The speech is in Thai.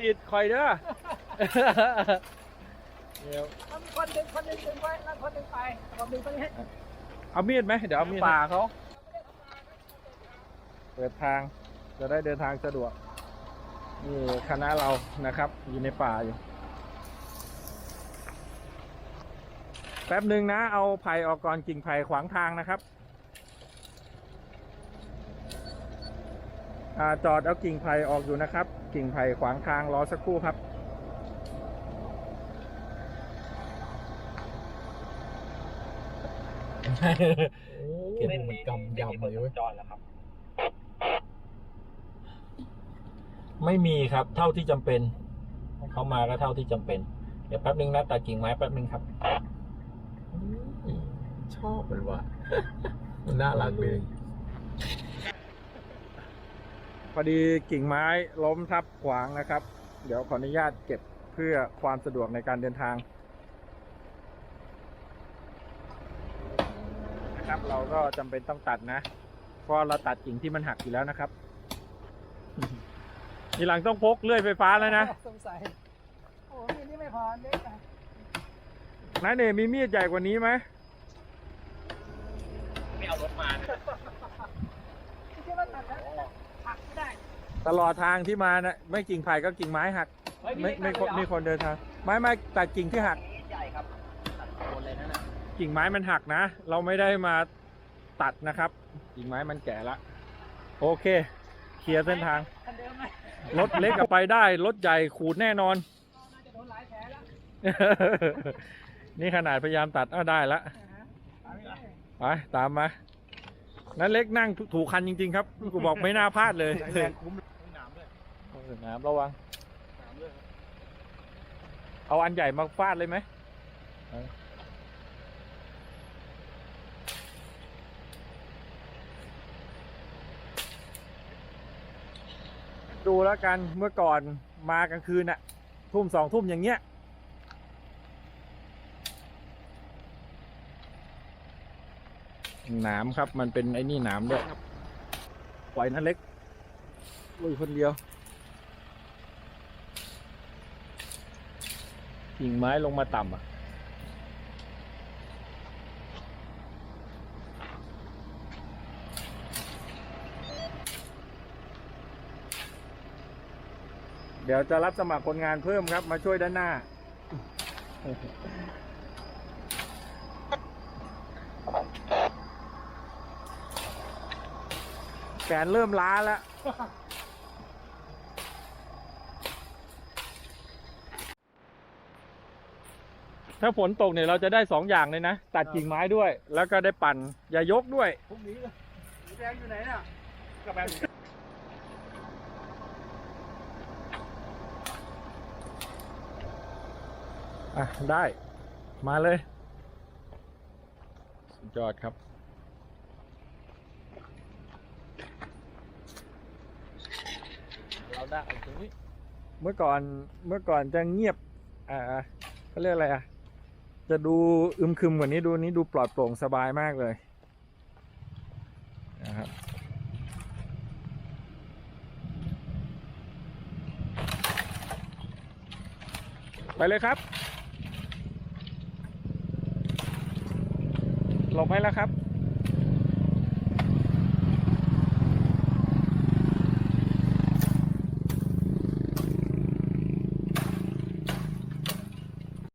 ดีดคอยเด้อเดี๋ยวเอามีคนดึงคนดึงดึงไว้แล้วคนดึงไปผมดึงไปให้เอามีดไหมเดี๋ยวเอามีดป่าเขาเปิดทางจะได้เดินทางสะดวกนี่คณะเรานะครับ อยู่ในป่าอยู่ แป๊บหนึ่งนะ เอาไผ่ออกก่อนกิ่งไผ่ขวางทางนะครับอาจอดเอากิ่งไผ่ออกอยู่นะครับ กิ่งไผ่ขวางทางรอสักครู่ครับเก็บมันกำยำเลยเว้ยจอดแล้วครับ ไม่มีครับเท่าที่จำเป็น เขามาก็เท่าที่จำเป็น เดี๋ยวแป๊บนึงนะตัดกิ่งไม้แป๊บนึงครับอืมชอบมันว่ะมันน่ารักดี พอดีกิ่งไม้ล้มทับขวางนะครับ เดี๋ยวขออนุญาตเก็บเพื่อความสะดวกในการเดินทางนะครับ เราก็จำเป็นต้องตัดนะ เพราะเราตัดกิ่งที่มันหักอยู่แล้วนะครับทีหลังต้องพกเลื่อยไฟฟ้าแล้วนะสงสัยโอ้มีนี่ไม่พอเล็กนะนายเนมีมีดใหญ่กว่านี้ไหมไม่เอารถมาที่คิดว่าตัดแล้ว หักไม่ได้ตลอดทางที่มานะไม่กิ่งไผ่ก็กิ่งไม้หักไม่ไม่คนไม่คนเดินทางไม้ไม้ตัดกิ่งที่หัก ใหญ่ครับตัดโคนเลยนั่นน่ะกิ่งไม้มันหักนะ เราไม่ได้มาตัดนะครับ กิ่งไม้มันแก่ละ โอเค เคลียร์เส้นทาง คันเดิมไหมรถเล็กก็ไปได้ รถใหญ่ขูดแน่นอน น่าจะโดนหลายแผลแล้วนี่ขนาดพยายามตัดอ้าวได้ละตามนี้ไปตามมา นั้นเล็กนั่งถูกคันจริง ๆ ครับกูบอกไม่น่าพลาดเลยแรงคุ้มหนามด้วยเออน้ำระวังหนามด้วยเอาอันใหญ่มาฟาดเลยไหมดูแล้วกันเมื่อก่อนมากลางคืนอะทุ่มสองทุ่มอย่างเงี้ย หนามครับ มันเป็นไอ้นี่หนามด้วยปล่อยนะเล็กลุยคนเดียวกิ่งไม้ลงมาต่ำอะเดี๋ยวจะรับสมัครคนงานเพิ่มครับ มาช่วยด้านหน้า แขนเริ่มล้าแล้ว ถ้าฝนตกเนี่ยเราจะได้สองอย่างเลยนะ ตัดกิ่งไม้ด้วย แล้วก็ได้ปั่น อย่ายกด้วย พรุ่งนี้สีแดงอยู่ไหนน่ะกระแบอะ ได้ มาเลย สุดยอดครับ เราได้เอาตรงนี้เมื่อก่อนเมื่อก่อนจะเงียบ อ่าเขาเรียกอะไรอะ จะดูอึมครึมกว่านี้ดูนี้ดูปลอดโปร่งสบายมากเลยนะครับไปเลยครับ หลบให้แล้วครับ